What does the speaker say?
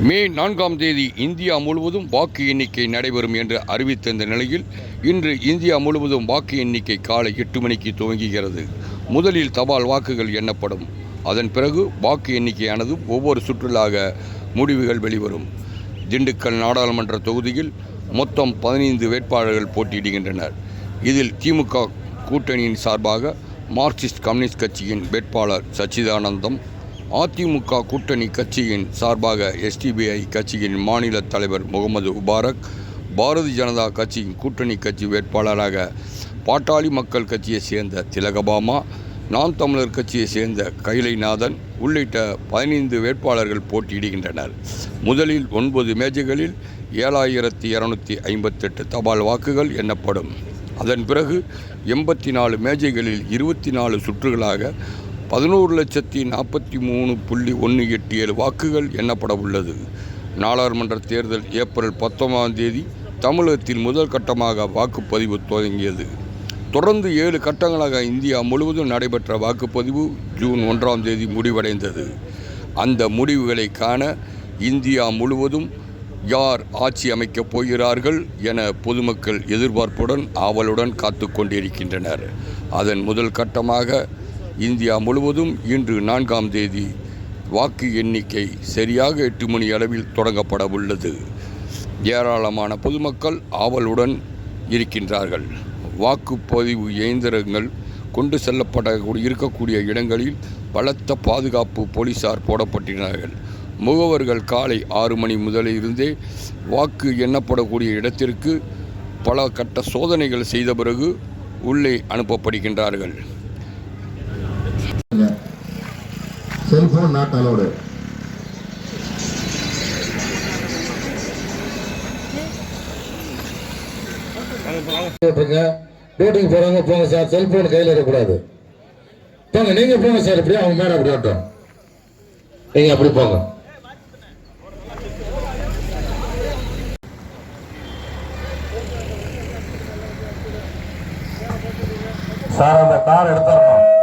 மே நான்காம் தேதி இந்தியா முழுவதும் வாக்கு எண்ணிக்கை நடைபெறும் என்று அறிவித்திருந்த நிலையில் இன்று இந்தியா முழுவதும் வாக்கு எண்ணிக்கை காலை எட்டு மணிக்கு துவங்குகிறது. முதலில் தபால் வாக்குகள் எண்ணப்படும். அதன் பிறகு வாக்கு எண்ணிக்கையானது ஒவ்வொரு சுற்றுலாக முடிவுகள் வெளிவரும். திண்டுக்கல் நாடாளுமன்ற தொகுதியில் மொத்தம் பதினைந்து வேட்பாளர்கள் போட்டியிடுகின்றனர். இதில் திமுக கூட்டணியின் சார்பாக மார்க்சிஸ்ட் கம்யூனிஸ்ட் கட்சியின் வேட்பாளர் சச்சிதானந்தம் அதிமுக கூட்டணி கட்சியின் சார்பாக எஸ்டிபிஐ கட்சியின் மாநில தலைவர் முகமது முபாரக் பாரதிய ஜனதா கட்சியின் கூட்டணி கட்சி வேட்பாளராக பாட்டாளி மக்கள் கட்சியைச் சேர்ந்த திலகபாமா நாம் தமிழர் கட்சியைச் சேர்ந்த கைலைநாதன் உள்ளிட்ட பதினைந்து வேட்பாளர்கள் போட்டியிடுகின்றனர். முதலில் ஒன்பது மேஜைகளில் ஏழாயிரத்தி இரநூத்தி ஐம்பத்தெட்டு தபால் வாக்குகள் எண்ணப்படும். அதன் பிறகு எண்பத்தி நாலு மேஜைகளில் இருபத்தி நாலு சுற்றுகளாக பதினோரு லட்சத்தி நாற்பத்தி மூணு புள்ளி ஒன்று எட்டு ஏழு வாக்குகள் எண்ணப்பட உள்ளது. நாடாளுமன்ற தேர்தல் ஏப்ரல் பத்தொன்பதாம் தேதி தமிழகத்தில் முதல் கட்டமாக வாக்குப்பதிவு துவங்கியது. தொடர்ந்து ஏழு கட்டங்களாக இந்தியா முழுவதும் நடைபெற்ற வாக்குப்பதிவு ஜூன் ஒன்றாம் தேதி முடிவடைந்தது. அந்த முடிவுகளை காண இந்தியா முழுவதும் யார் ஆட்சி அமைக்கப் போகிறார்கள் என பொதுமக்கள் எதிர்பார்ப்புடன் ஆவலுடன் காத்து கொண்டிருக்கின்றனர். அதன் முதல் கட்டமாக இந்தியா முழுவதும் இன்று நான்காம் தேதி வாக்கு எண்ணிக்கை சரியாக எட்டு மணி அளவில் தொடங்கப்பட உள்ளது ஏராளமான பொதுமக்கள் ஆவலுடன் இருக்கின்றார்கள். வாக்குப்பதிவு இயந்திரங்கள் கொண்டு செல்லப்பட இருக்கக்கூடிய இடங்களில் பலத்த பாதுகாப்பு போலீசார் போடப்பட்டிருந்தார்கள். முகவர்கள் காலை ஆறு மணி முதலிருந்தே வாக்கு எண்ணப்படக்கூடிய இடத்திற்கு பல கட்ட சோதனைகள் செய்த பிறகு உள்ளே அனுப்பப்படுகின்றார்கள். செல்போன் நாட் அலோடு டியூட்டிக்கு போறவங்க போங்க சார் செல்போன் கையில் இருக்கக்கூடாது. போங்க நீங்க போங்க சார் இப்படியே அவங்க மேல அப்படி வரட்டும் நீங்க அப்படி போங்க. சார் அந்த கார் எடுத்துடணும்.